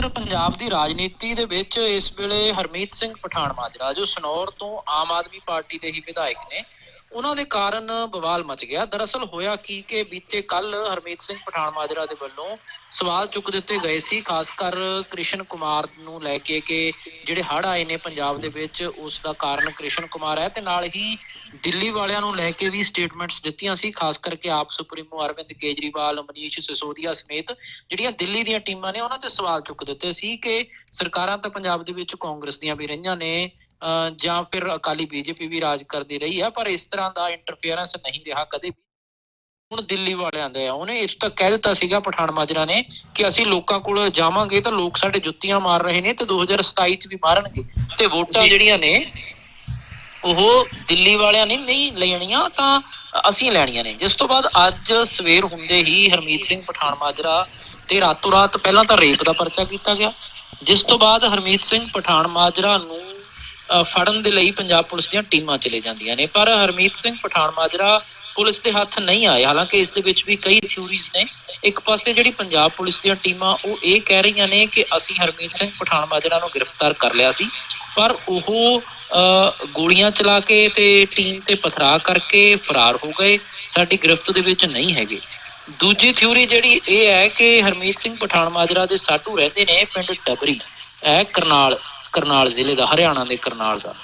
ਅੰਦਰ ਪੰਜਾਬ ਦੀ ਰਾਜਨੀਤੀ ਦੇ ਵਿੱਚ ਇਸ ਵੇਲੇ ਹਰਮੀਤ ਸਿੰਘ ਪਠਾਨ ਮਾਜਰਾ, ਜੋ ਸਨੌਰ ਤੋਂ ਆਮ ਆਦਮੀ ਪਾਰਟੀ ਦੇ ਹੀ ਵਿਧਾਇਕ ਨੇ ਉਹਨਾਂ ਦੇ ਕਾਰਨ ਬਵਾਲ ਮਚ ਗਿਆ। ਦਰਅਸਲ ਹੋਇਆ ਕੀ ਕਿ ਬੀਤੇ ਕੱਲ ਹਰਮੀਤ ਸਿੰਘ ਪਠਾਨ ਮਾਜਰਾ ਦੇ ਵੱਲੋਂ ਸਵਾਲ ਚੁੱਕ ਦਿੱਤੇ ਗਏ ਸੀ, ਖਾਸ ਕਰ ਕ੍ਰਿਸ਼ਨ ਕੁਮਾਰ ਨੂੰ ਲੈ ਕੇ ਕਿ ਜਿਹੜੇ ਹੜ੍ਹ ਆਏ ਨੇ ਪੰਜਾਬ ਦੇ ਵਿੱਚ, ਉਸ ਦਾ ਕਾਰਨ ਕ੍ਰਿਸ਼ਨ ਕੁਮਾਰ ਹੈ ਤੇ ਨਾਲ ਹੀ ਦਿੱਲੀ ਵਾਲਿਆਂ ਨੂੰ ਲੈ ਕੇ ਵੀ ਸਟੇਟਮੈਂਟਸ ਦਿੱਤੀਆਂ ਸੀ, ਖਾਸ ਕਰਕੇ ਆਪ ਸੁਪਰੀਮੋ ਅਰਵਿੰਦ ਕੇਜਰੀਵਾਲ, ਮਨੀਸ਼ ਸਿਸੋਦੀਆ ਸਮੇਤ ਜਿਹੜੀਆਂ ਦਿੱਲੀ ਦੀਆਂ ਟੀਮਾਂ ਨੇ, ਉਹਨਾਂ ਤੇ ਸਵਾਲ ਚੁੱਕ ਦਿੱਤੇ ਸੀ ਕਿ ਸਰਕਾਰਾਂ ਤਾਂ ਪੰਜਾਬ ਦੇ ਵਿੱਚ ਕਾਂਗਰਸ ਦੀਆਂ ਵੀ ਰਹੀਆਂ ਨੇ ਜਾਂ ਫਿਰ ਅਕਾਲੀ ਬੀਜੇਪੀ ਵੀ ਰਾਜ ਕਰਦੀ ਰਹੀ ਹੈ ਪਰ ਇਸ ਤਰ੍ਹਾਂ ਦਾ ਇੰਟਰਫੇਰੈਂਸ ਨਹੀਂ ਰਿਹਾ ਕਦੇ ਵੀ। ਹੁਣ ਦਿੱਲੀ ਵਾਲਿਆਂ ਦਾ ਹੈ ਉਹਨੇ ਇਸ ਤੱਕ ਕਹਿ ਦਿੱਤਾ ਸੀਗਾ ਪਠਾਨ ਮਾਜਰਾ ਨੇ ਕਿ ਅਸੀਂ ਲੋਕਾਂ ਕੋਲ ਜਾਵਾਂਗੇ ਤਾਂ ਲੋਕ ਸਾਡੇ ਜੁੱਤੀਆਂ ਮਾਰ ਰਹੇ ਨੇ ਤੇ 2027 ਚ ਵੀ ਮਾਰਨਗੇ। ਤੇ ਵੋਟਾਂ ਜਿਹੜੀਆਂ ਨੇ ਉਹ ਦਿੱਲੀ ਵਾਲਿਆਂ ਨੇ ਨਹੀਂ ਲੈਣੀਆਂ ਤਾਂ ਅਸੀਂ ਲੈਣੀਆਂ ਨੇ। ਜਿਸ ਤੋਂ ਬਾਅਦ ਅੱਜ ਸਵੇਰ ਹੁੰਦੇ ਹੀ ਹਰਮੀਤ ਸਿੰਘ ਪਠਾਨ ਮਾਜਰਾ ਤੇ ਰਾਤੋਂ ਰਾਤ ਪਹਿਲਾਂ ਤਾਂ ਰੇਪ ਦਾ ਪਰਚਾ ਕੀਤਾ ਗਿਆ। ਜਿਸ ਤੋਂ ਬਾਅਦ ਹਰਮੀਤ ਸਿੰਘ ਪਠਾਨ ਮਾਜਰਾ ਨੂੰ ਫੜਨ ਦੇ ਲਈ ਪੰਜਾਬ ਪੁਲਿਸ ਦੀਆਂ ਟੀਮਾਂ ਚਲੇ ਜਾਂਦੀਆਂ ਨੇ। ਪਰ ਹਰਮੀਤ ਸਿੰਘ ਪਠਾਨ ਮਾਜਰਾ ਪੁਲਿਸ ਦੇ ਹੱਥ ਨਹੀਂ ਆਏ। ਹਾਲਾਂਕਿ ਇਸ ਦੇ ਵਿੱਚ ਵੀ ਕਈ ਥਿਊਰੀਜ਼ ਨੇ। ਇੱਕ ਪਾਸੇ ਜਿਹੜੀ ਪੰਜਾਬ ਪੁਲਿਸ ਦੀਆਂ ਟੀਮਾਂ ਉਹ ਇਹ ਕਹਿ ਰਹੀਆਂ ਨੇ ਕਿ ਅਸੀਂ ਹਰਮੀਤ ਸਿੰਘ ਪਠਾਨ ਮਾਜਰਾ ਨੂੰ ਗ੍ਰਿਫਤਾਰ ਕਰ ਲਿਆ ਸੀ। ਪਰ ਉਹ ਅ, ਗੋਲੀਆਂ ਚਲਾ ਕੇ ਤੇ ਟੀਮ ਤੇ ਪਥਰਾ ਕਰਕੇ ਫਰਾਰ ਹੋ ਗਏ। ਸਾਡੀ ਗ੍ਰਿਫਤ ਦੇ ਵਿੱਚ ਨਹੀਂ ਹੈਗੇ। ਦੂਜੀ ਥਿਊਰੀ ਜਿਹੜੀ ਇਹ ਹੈ ਕਿ ਹਰਮੀਤ ਸਿੰਘ ਪਠਾਨ ਮਾਜਰਾ ਦੇ ਸਾਧੂ ਰਹਿੰਦੇ ਨੇ ਪਿੰਡ ਡਬਰੀ। ਇਹ ਕਰਨਾਲ। ਕਰਨਾਲ ਜ਼ਿਲ੍ਹੇ ਦਾ, ਹਰਿਆਣਾ ਦੇ ਕਰਨਾਲ ਦਾ।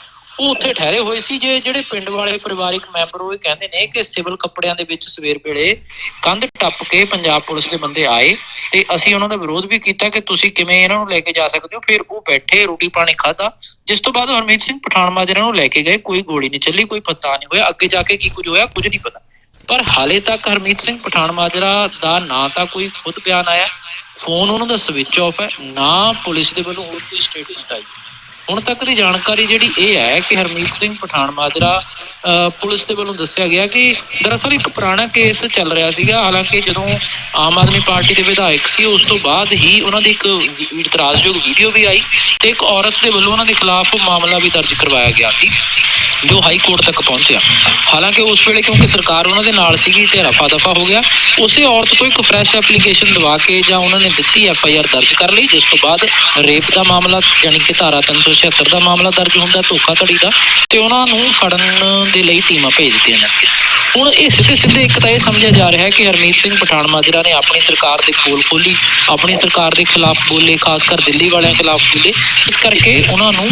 ਉਹ ਉੱਥੇ ਠਹਿਰੇ ਹੋਏ ਸੀ ਜੇ ਜਿਹੜੇ ਪਿੰਡ ਵਾਲੇ ਪਰਿਵਾਰਿਕ ਮੈਂਬਰ ਉਹ ਕਹਿੰਦੇ ਨੇ ਕਿ ਸਿਵਲ ਕੱਪੜਿਆਂ ਦੇ ਵਿੱਚ ਸਵੇਰ ਵੇਲੇ ਕੰਧ ਟੱਪ ਕੇ ਪੰਜਾਬ ਪੁਲਿਸ ਦੇ ਬੰਦੇ ਆਏ ਤੇ ਅਸੀਂ ਉਹਨਾਂ ਦਾ ਵਿਰੋਧ ਵੀ ਕੀਤਾ ਕਿ ਤੁਸੀਂ ਕਿਵੇਂ ਇਹਨਾਂ ਨੂੰ ਲੈ ਕੇ ਜਾ ਸਕਦੇ ਹੋ। ਫਿਰ ਉਹ ਬੈਠੇ, ਰੋਟੀ ਪਾਣੀ ਖਾਧਾ। ਜਿਸ ਤੋਂ ਬਾਅਦ ਹਰਮੀਤ ਸਿੰਘ ਪਠਾਨ ਮਾਜਰਾ ਨੂੰ ਲੈ ਕੇ ਗਏ, ਕੋਈ ਗੋਲੀ ਨਹੀਂ ਚੱਲੀ, ਕੋਈ ਪਤਾ ਨਹੀਂ ਹੋਇਆ, ਅੱਗੇ ਜਾ ਕੇ ਕੀ ਕੁਝ ਹੋਇਆ, ਕੁਝ ਨਹੀਂ ਪਤਾ। ਪਰ ਹਾਲੇ ਤੱਕ ਹਰਮੀਤ ਸਿੰਘ ਪਠਾਨ ਮਾਜਰਾ ਦਾ ਨਾਂ ਤਾਂ ਕੋਈ ਖੁਦ ਬਿਆਨ ਆਇਆ। ਫੋਨ ਉਹਨਾਂ ਦਾ ਸਵਿਚ ਆਫ ਹੈ, ਨਾ ਪੁਲਿਸ ਦੇ ਵੱਲੋਂ ਹੋਰ ਕੋਈ ਸਟੇਟਮੈਂਟ ਆਈ। ਹੁਣ ਤੱਕ ਦੀ ਜਾਣਕਾਰੀ ਜਿਹੜੀ ਇਹ ਹੈ ਕਿ ਹਰਮੀਤ ਸਿੰਘ ਪਠਾਨ ਮਾਜਰਾ ਪੁਲਿਸ ਦੇ ਵੱਲੋਂ ਦੱਸਿਆ ਗਿਆ ਕਿ ਦਰਅਸਲ ਇੱਕ ਪੁਰਾਣਾ ਕੇਸ ਚੱਲ ਰਿਹਾ ਸੀਗਾ। ਹਾਲਾਂਕਿ ਜਦੋਂ ਆਮ ਆਦਮੀ ਪਾਰਟੀ ਦੇ ਵਿਧਾਇਕ ਸੀ, ਉਸ ਤੋਂ ਬਾਅਦ ਹੀ ਉਹਨਾਂ ਦੀ ਇੱਕ ਵੀ- ਇਤਰਾਜ਼ਯੋਗ ਵੀਡੀਓ ਵੀ ਆਈ ਤੇ ਇੱਕ ਔਰਤ ਦੇ ਵੱਲੋਂ ਉਹਨਾਂ ਦੇ ਖਿਲਾਫ ਮਾਮਲਾ ਵੀ ਦਰਜ ਕਰਵਾਇਆ ਗਿਆ ਸੀ। ਜੋ ਹਾਈ ਕੋਰਟ ਤੱਕ ਪਹੁੰਚਿਆ। ਹਾਲਾਂਕਿ ਉਸ ਵੇਲੇ ਕਿਉਂਕਿ ਸਰਕਾਰ ਉਹਨਾਂ ਦੇ ਨਾਲ ਸੀਗੀ, ਤੇ ਰਫਾ ਦਫਾ ਹੋ ਗਿਆ, ਉਸੇ ਔਰਤ ਤੋਂ ਇੱਕ ਫਰੈਸ਼ ਐਪਲੀਕੇਸ਼ਨ ਦਵਾ ਕੇ ਜਾਂ ਉਹਨਾਂ ਨੇ ਦਿੱਤੀ ਐਫ ਆਈ ਆਰ ਦਰਜ ਕਰ ਲਈ, ਜਿਸ ਤੋਂ ਬਾਅਦ ਰੇਪ ਦਾ ਮਾਮਲਾ ਯਾਨੀ ਕਿ ਧਾਰਾ 376 ਦਾ ਮਾਮਲਾ ਦਰਜ ਹੁੰਦਾ, ਧੋਖਾਧੜੀ ਦਾ, ਤੇ ਉਹਨਾਂ ਨੂੰ ਫੜਨ ਦੇ ਲਈ ਟੀਮਾਂ ਭੇਜ ਦਿੱਤੀਆਂ ਜਾਂਦੀਆਂ ਹੁਣ ਇਹ ਸਿੱਧੇ ਸਿੱਧੇ ਇੱਕ ਤਾਂ ਇਹ ਸਮਝਿਆ ਜਾ ਰਿਹਾ ਹੈ ਕਿ ਹਰਮੀਤ ਸਿੰਘ ਪਠਾਨ ਮਾਜਰਾ ਨੇ ਆਪਣੀ ਸਰਕਾਰ ਦੇ ਪੋਲ ਖੋਲੀ ਆਪਣੀ ਸਰਕਾਰ ਦੇ ਖਿਲਾਫ ਬੋਲੇ, ਖਾਸ ਕਰ ਦਿੱਲੀ ਵਾਲਿਆਂ ਖਿਲਾਫ ਬੋਲੇ। ਇਸ ਕਰਕੇ ਉਹਨਾਂ ਨੂੰ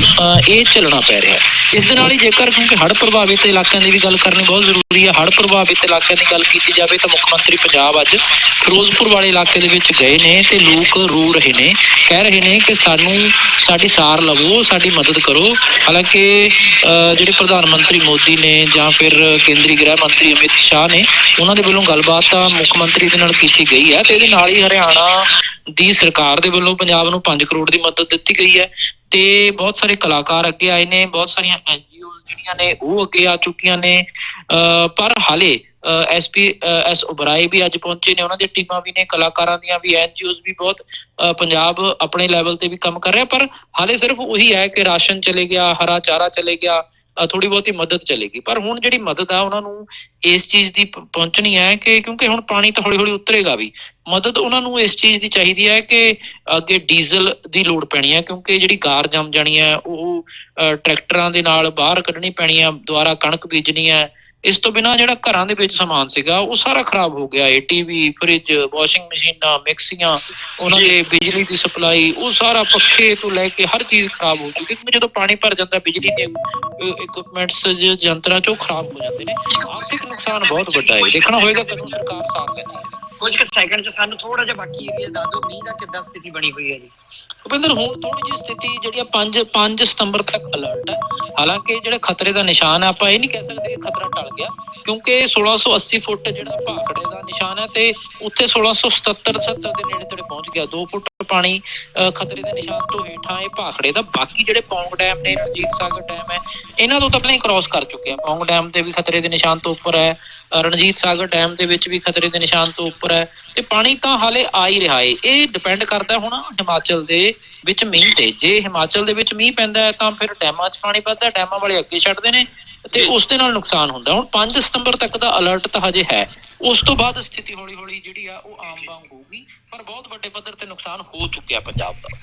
ਇਹ ਚੱਲਣਾ ਪੈ ਰਿਹਾ ਹੈ। ਇਸ ਦੇ ਨਾਲ ਹੀ ਜੇਕਰ ਕਿਉਂਕਿ ਹੜ੍ਹ ਪ੍ਰਭਾਵਿਤ ਇਲਾਕਿਆਂ ਦੀ ਵੀ ਗੱਲ ਕਰਨੀ ਬਹੁਤ ਜ਼ਰੂਰੀ ਹੈ, ਹੜ੍ਹ ਪ੍ਰਭਾਵਿਤ ਇਲਾਕਿਆਂ ਦੀ ਗੱਲ ਕੀਤੀ ਜਾਵੇ ਤਾਂ ਮੁੱਖ ਮੰਤਰੀ ਪੰਜਾਬ ਅੱਜ ਫਿਰੋਜ਼ਪੁਰ ਵਾਲੇ ਇਲਾਕੇ ਦੇ ਵਿੱਚ ਗਏ ਨੇ ਤੇ ਲੋਕ ਰੋ ਰਹੇ ਨੇ। ਕਹਿ ਰਹੇ ਨੇ ਕਿ ਸਾਨੂੰ ਸਾਡੀ ਸਾਰ ਲਵੋ, ਸਾਡੀ ਮਦਦ ਕਰੋ। ਹਾਲਾਂਕਿ ਜਿਹੜੇ ਪ੍ਰਧਾਨ ਮੰਤਰੀ ਮੋਦੀ ਨੇ ਜਾਂ ਫਿਰ ਕੇਂਦਰੀ ਗ੍ਰਹਿ ਮੰਤਰੀ ਅਮਿਤ ਸ਼ਾਹ ਨੇ ਉਹਨਾਂ ਦੇ ਵੱਲੋਂ ਗੱਲਬਾਤ ਤਾਂ ਮੁੱਖ ਮੰਤਰੀ ਦੇ ਨਾਲ ਕੀਤੀ ਗਈ ਹੈ ਤੇ ਇਹਦੇ ਨਾਲ ਹੀ ਹਰਿਆਣਾ ਦੀ ਸਰਕਾਰ ਦੇ ਵੱਲੋਂ ਪੰਜਾਬ ਨੂੰ 5 ਕਰੋੜ ਦੀ ਮਦਦ ਦਿੱਤੀ ਗਈ ਹੈ ਤੇ ਬਹੁਤ ਸਾਰੇ ਕਲਾਕਾਰ ਅੱਗੇ ਆਏ ਨੇ, ਬਹੁਤ ਸਾਰੀਆਂ ਐਨਜੀਓ ਜਿਹੜੀਆਂ ਨੇ ਉਹ ਅੱਗੇ ਆ ਚੁੱਕੀਆਂ ਨੇ। ਅਹ ਪਰ ਹਾਲੇ ਐਸਪੀ ਐਸ ਉਬਰਾਏ ਵੀ ਅੱਜ ਪਹੁੰਚੇ ਨੇ, ਉਹਨਾਂ ਦੀਆਂ ਟੀਮਾਂ ਵੀ ਨੇ, ਕਲਾਕਾਰਾਂ ਦੀਆਂ ਵੀ ਐਨਜੀਓਜ਼ ਵੀ ਬਹੁਤ ਪੰਜਾਬ ਆਪਣੇ ਲੈਵਲ ਤੇ ਵੀ ਕੰਮ ਕਰ ਰਿਹਾ, ਪਰ ਹਾਲੇ ਸਿਰਫ ਉਹੀ ਹੈ ਕਿ ਰਾਸ਼ਨ ਚਲੇ ਗਿਆ, ਹਰਾ ਚਾਰਾ ਚਲੇ ਗਿਆ ਥੋੜੀ ਬਹੁਤੀ ਮਦਦ ਚਲੇਗੀ। ਪਰ ਹੁਣ ਜਿਹੜੀ ਮਦਦ ਆ ਉਹਨਾਂ ਨੂੰ ਇਸ ਚੀਜ਼ ਦੀ ਪਹੁੰਚਣੀ ਹੈ ਕਿ ਕਿਉਂਕਿ ਹੁਣ ਪਾਣੀ ਤਾਂ ਹੌਲੀ ਹੌਲੀ ਉਤਰੇਗਾ ਵੀ। ਮਦਦ ਉਹਨਾਂ ਨੂੰ ਇਸ ਚੀਜ਼ ਦੀ ਚਾਹੀਦੀ ਹੈ ਕਿ ਅੱਗੇ ਡੀਜ਼ਲ ਦੀ ਲੋੜ ਪੈਣੀ ਹੈ, ਕਿਉਂਕਿ ਜਿਹੜੀ ਗਾਰ ਜੰਮ ਜਾਣੀ ਹੈ, ਉਹ ਟਰੈਕਟਰਾਂ ਦੇ ਨਾਲ ਬਾਹਰ ਕੱਢਣੀ ਪੈਣੀ ਹੈ, ਦੁਬਾਰਾ ਕਣਕ ਬੀਜਣੀ ਹੈ। ਇਸ ਤੋਂ ਬਿਨਾ ਜਿਹੜਾ ਘਰਾਂ ਦੇ ਵਿੱਚ ਸਮਾਨ ਸੀਗਾ, ਉਹ ਸਾਰਾ ਖਰਾਬ ਹੋ ਗਿਆ। ਹੈ ਟੀਵੀ ਫ੍ਰਿਜ, ਵਾਸ਼ਿੰਗ ਮਸ਼ੀਨਾਂ, ਮਿਕਸੀਆਂ, ਉਹਨਾਂ ਦੇ ਬਿਜਲੀ ਦੀ ਸਪਲਾਈ, ਉਹ ਸਾਰਾ ਪੱਖੇ ਤੋਂ ਲੈ ਕੇ ਹਰ ਚੀਜ਼ ਖਰਾਬ ਹੋ ਚੁੱਕੀ ਕਿਉਂਕਿ ਜਦੋਂ ਪਾਣੀ ਭਰ ਜਾਂਦਾ, ਬਿਜਲੀ ਨੇ ਇਕਵਿਪਮੈਂਟਸ ਯੰਤਰਾਂ ਚੋਂ ਖਰਾਬ ਹੋ ਜਾਂਦੇ ਨੇ ਆਰਥਿਕ ਨੁਕਸਾਨ ਬਹੁਤ ਵੱਡਾ ਹੈ। ਦੇਖਣਾ ਹੋਏਗਾ ਕਦੋਂ ਸਰਕਾਰ ਸਾਥ ਲੈਂਦੀ ਹੈ। ਕੁਝ ਕੁ ਸੈਕਿੰਡ ਚ ਸਾਨੂੰ ਥੋੜਾ ਜਿਹਾ ਬਾਕੀ ਏਰੀਆ ਦੱਸ ਦਿਓ ਮੀਂਹ ਦਾ ਕਿੱਦਾਂ ਸਥਿਤੀ ਬਣੀ ਹੋਈ ਹੈ ਜੀ? ਭੁਪਿੰਦਰ ਹੁਣ ਥੋੜੀ ਜਿਹੀ ਸਥਿਤੀ ਜਿਹੜੀ ਆ 5 5 ਸਤੰਬਰ ਤੱਕ ਅਲਰਟ ਹੈ। ਹਾਲਾਂਕਿ ਜਿਹੜਾ ਖਤਰੇ ਦਾ ਨਿਸ਼ਾਨ ਹੈ ਆਪਾਂ ਇਹ ਨਹੀਂ ਕਹਿ ਸਕਦੇ ਕਿ ਖਤਰਾ ਟਲ ਗਿਆ ਕਿਉਂਕਿ 1680 ਫੁੱਟ ਜਿਹੜਾ ਭਾਖੜੇ ਦਾ ਨਿਸ਼ਾਨ ਹੈ ਤੇ ਉੱਥੇ 1677 70 ਦੇ ਨੇੜੇ ਤੇੜੇ ਪਹੁੰਚ ਗਿਆ। 2 ਫੁੱਟ ਪਾਣੀ ਖਤਰੇ ਦੇ ਨਿਸ਼ਾਨ ਤੋਂ ਹੇਠਾਂ ਇਹ ਭਾਖੜੇ ਦਾ। ਬਾਕੀ ਜਿਹੜੇ ਪੌਂਗ ਡੈਮ ਨੇ, ਰਣਜੀਤ ਸਾਗਰ ਡੈਮ ਹੈ, ਇਹਨਾਂ ਤੋਂ ਤਾਂ ਪਹਿਲਾਂ ਕ੍ਰਾਸ ਕਰ ਚੁੱਕੇ ਆ ਪੌਂਗ ਡੈਮ ਤੇ ਵੀ ਖਤਰੇ ਦੇ ਨਿਸ਼ਾਨ ਤੋਂ ਉੱਪਰ ਹੈ ਰਣਜੀਤ ਸਾਗਰ ਡੈਮ ਦੇ ਵਿੱਚ ਵੀ ਖਤਰੇ ਦੇ ਨਿਸ਼ਾਨ ਤੋਂ ਉੱਪਰ ਹੈ ਤੇ ਪਾਣੀ ਤਾਂ ਹਾਲੇ ਆ ਹੀ ਰਿਹਾ ਏ ਇਹ ਡਿਪੈਂਡ ਕਰਦਾ ਹੁਣ ਹਿਮਾਚਲ ਦੇ ਵਿੱਚ ਮੀਂਹ ਤੇ। ਜੇ ਹਿਮਾਚਲ ਦੇ ਵਿੱਚ ਮੀਂਹ ਪੈਂਦਾ ਹੈ ਤਾਂ ਫਿਰ ਡੈਮਾਂ 'ਚ ਪਾਣੀ ਵੱਧਦਾ ਡੈਮਾਂ ਵਾਲੇ ਅੱਗੇ ਛੱਡਦੇ ਨੇ। ਤੇ ਉਸ ਦੇ ਨਾਲ ਨੁਕਸਾਨ ਹੁੰਦਾ। ਹੁਣ 5 ਸਤੰਬਰ ਤੱਕ ਦਾ ਅਲਰਟ ਤਾਂ ਹਜੇ ਹੈ। ਉਸ ਤੋਂ ਬਾਅਦ ਸਥਿਤੀ ਹੌਲੀ ਹੌਲੀ ਜਿਹੜੀ ਆ ਉਹ ਆਮ ਵਾਂਗ ਹੋਊਗੀ। ਪਰ ਬਹੁਤ ਵੱਡੇ ਪੱਧਰ ਤੇ ਨੁਕਸਾਨ ਹੋ ਚੁੱਕਿਆ ਪੰਜਾਬ ਦਾ।